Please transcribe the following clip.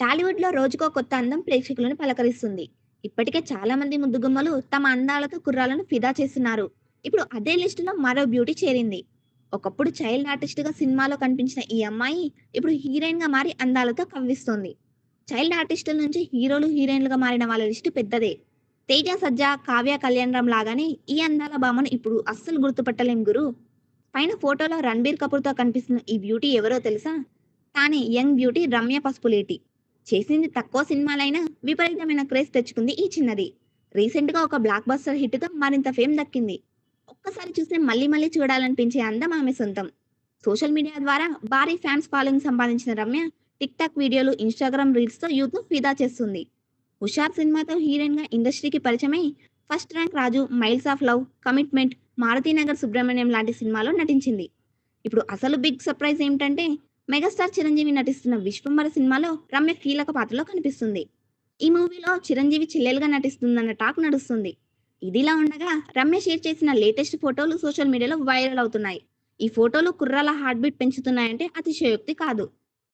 టాలీవుడ్‌లో రోజుకో కొత్త అందం ప్రేక్షకులను పలకరిస్తుంది. ఇప్పటికే చాలా మంది ముద్దుగుమ్మలు తమ అందాలతో కుర్రాలను ఫిదా చేస్తున్నారు. ఇప్పుడు అదే లిస్టులో మరో బ్యూటీ చేరింది. ఒకప్పుడు చైల్డ్ ఆర్టిస్ట్‌గా సినిమాలో కనిపించిన ఈ అమ్మాయి ఇప్పుడు హీరోయిన్‌గా మారి అందాలతో కవ్విస్తోంది. చైల్డ్ ఆర్టిస్టుల నుంచి హీరోలు, హీరోయిన్‌లుగా మారిన వాళ్ళ లిస్టు పెద్దదే. తేజ సజ్జా, కావ్య కళ్యాణరామ్ లాగానే ఈ అందాల భామను ఇప్పుడు అస్సలు గుర్తుపట్టలేం గురు పైన ఫోటోలో రణబీర్ కపూర్‌తో కనిపిస్తున్న ఈ బ్యూటీ ఎవరో తెలుసా? తానే యంగ్ బ్యూటీ రమ్య పసుపులేటి. చేసింది తక్కువ సినిమాలైనా విపరీతమైన క్రేజ్ తెచ్చుకుంది ఈ చిన్నది. రీసెంట్‌గా ఒక బ్లాక్ బస్టర్ హిట్‌తో మరింత ఫేమ్ దక్కింది. ఒక్కసారి చూస్తే మళ్ళీ మళ్ళీ చూడాలనిపించే అందం ఆమె సొంతం. సోషల్ మీడియా ద్వారా భారీ ఫ్యాన్స్ ఫాలోయింగ్ సంపాదించిన రమ్య టిక్ టాక్ వీడియోలు, ఇన్‌స్టాగ్రామ్ రీల్స్‌తో యూత్‌ను ఫిదా చేస్తుంది. 'హుషార్' సినిమాతో హీరోయిన్‌గా ఇండస్ట్రీకి పరిచయమై 'first rank Raju', 'miles of love', 'commitment', 'Maruthi Nagar Subrahmanyam' లాంటి సినిమాలో నటించింది. ఇప్పుడు అసలు బిగ్ సర్ప్రైజ్ ఏమిటంటే మెగాస్టార్ చిరంజీవి నటిస్తున్న విశ్వంబర సినిమాలో రమ్య కీలక పాత్రలో కనిపిస్తుంది. ఈ మూవీలో చిరంజీవి చెల్లెలుగా నటిస్తుందన్న టాక్ నడుస్తుంది. ఇదిలా ఉండగా రమ్య షేర్ చేసిన లేటెస్ట్ ఫోటోలు సోషల్ మీడియాలో వైరల్ అవుతున్నాయి. ఈ ఫోటోలు కుర్రాల హార్ట్ బీట్ పెంచుతున్నాయంటే అతిశయోక్తి కాదు.